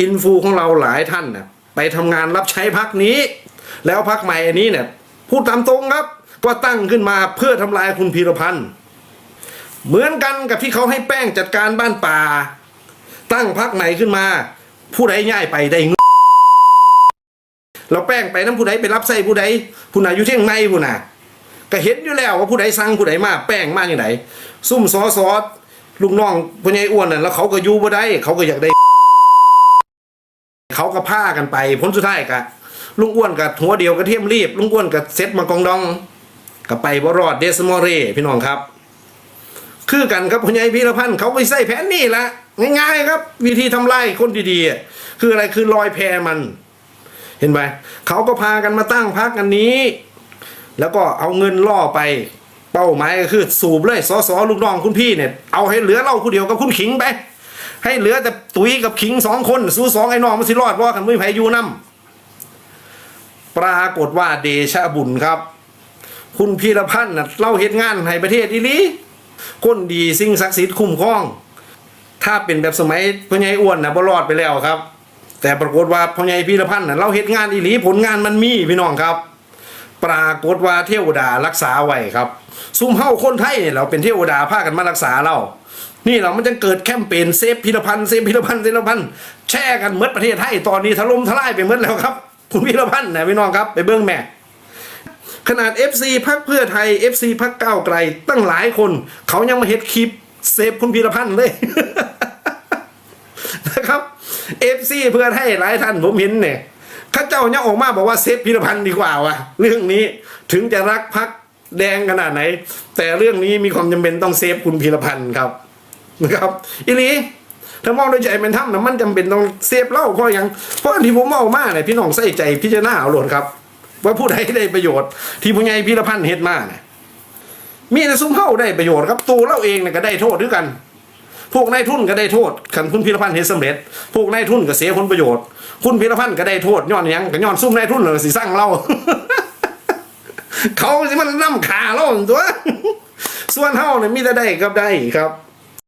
อินฟูของเราหลายท่านนะไปทำงานรับใช้พักนี้ แล้วพักใหม่อันนี้เนี่ยพูดตามตรงครับว่าตั้งขึ้นมาเพื่อทำลายคุณพีรพันธ์เหมือนกันกับที่เขาให้แป้งจัดการบ้านป่า ตั้งพักใหม่ขึ้นมา ผู้ใดง่ายไปได้เงินเราแป้งไปน้ำผู้ใดไปรับใส่ผู้ใดผู้นาอยู่เที่ยงในผู้น่ะก็เห็นอยู่แล้วว่าผู้ใดสั่งผู้ใดมาแป้งมากอย่างไรซุ่มซอซอสลูกน้องผู้ใหญ่อ้วนน่ะแล้วเขาก็อยู่บ่ได้เขาก็อยากได้ ก็พากันไปผลสุดท้ายกะลุงอ้วนกับหัวเดียวกระเทียมรีบลุงอ้วนกับเซ็ตมากองดองก็ไปบรอดเดสมอเร่พี่น้องครับ คือกันครับผู้ใหญ่พีรพันธ์เขาไปใส่แผนนี่ละง่ายๆครับ วิธีทำลายคนดีๆ คืออะไรคือลอยแพมัน เห็นไหมเขาก็พากันมาตั้งพักกันนี้ แล้วก็เอาเงินล่อไปเป้าหมายก็คือสูบเลยสอสอลูกน้องคุณพี่เนี่ยเอาให้เหลือเราคนเดียวกับคุณขิงไป ให้เหลือแต่ตุ้ยกับขิงสองคน สู้สองไอ้น้องมันสิรอดว่ากันไม่ไผอยู่นํปรากฏว่าเดชะบุญครับ คุณพีรพันธ์น่ะเล่าเหตุงานให้ประเทศอีหลีคนดีสิ่งศักดิ์สิทธิ์คุ้มครอง ถ้าเป็นแบบสมัยพ่อใหญ่อ้วนนะบ่รอดไปแล้วครับ แต่ปรากฏว่าพ่อใหญ่พีรพันธ์น่ะเล่าเหตุงานอีหลีผลงานมันมีพี่น้องครับ ปรากฏว่าเทวดารักษาไว้ครับซุ่มเฮาคนไทยเนี่ยเราเป็นเทวดาพากันมารักษาเรา นี่เรามันจะเกิดแคมเปญเซฟพิรพันธ์เซฟพิรพันธ์เซฟพิรพันธ์แช่กันเมดประเทศไทยตอนนี้ถล่มทลายไปเมดแล้วครับคุณพิรพันธ์นะพี่น้องครับไปเบิ้องแม่ขนาด FC พักเพื่อไทย FC พักก้าวไกลตั้งหลายคน เขายังมาเฮ็ดคลิปเซฟคุณพีรพันธ์เลยนะครับ FC เพื่อไทยหลายท่านผมเห็นเนี่ย ข้าเจ้ายังออกมาบอกว่าเซฟพีรพันธ์ดีกว่าวะเรื่องนี้ถึงจะรักพักแดงขนาดไหน แต่เรื่องนี้มีความจำเป็นต้องเซฟคุณพีรพันธ์ครับนะครับอีนี้ถ้ามองโดยใจเป็นถ้ำนะมันจำเป็นต้องเซฟเล่าเพราะย่างเพราะที่ผมเอามาเนี่ยพี่น้องใส่ใจพิจารณาเอาหลดครับ ว่าผู้ใดได้ประโยชน์ ที่ผู้ใหญ่พีรพันธ์เฮ็ดมาเนี่ยมีแต่ซุ้มเฮาได้ประโยชน์ครับตัวเราเองเนี่ยก็ได้โทษด้วยกัน พวกนายทุนก็ได้โทษคันคุณพิรพันธ์เฮ็ดสำเร็จ พวกนายทุนก็เสียผลประโยชน์ คุณพิรพันธ์ก็ได้โทษย้อนยังก็ย้อนซุ่มนายทุนเลยสิสร้างเรา เขาสิมันนำขาเราตัวส่วนเฮาเนี่ยมีแต่ได้กับได้ครับ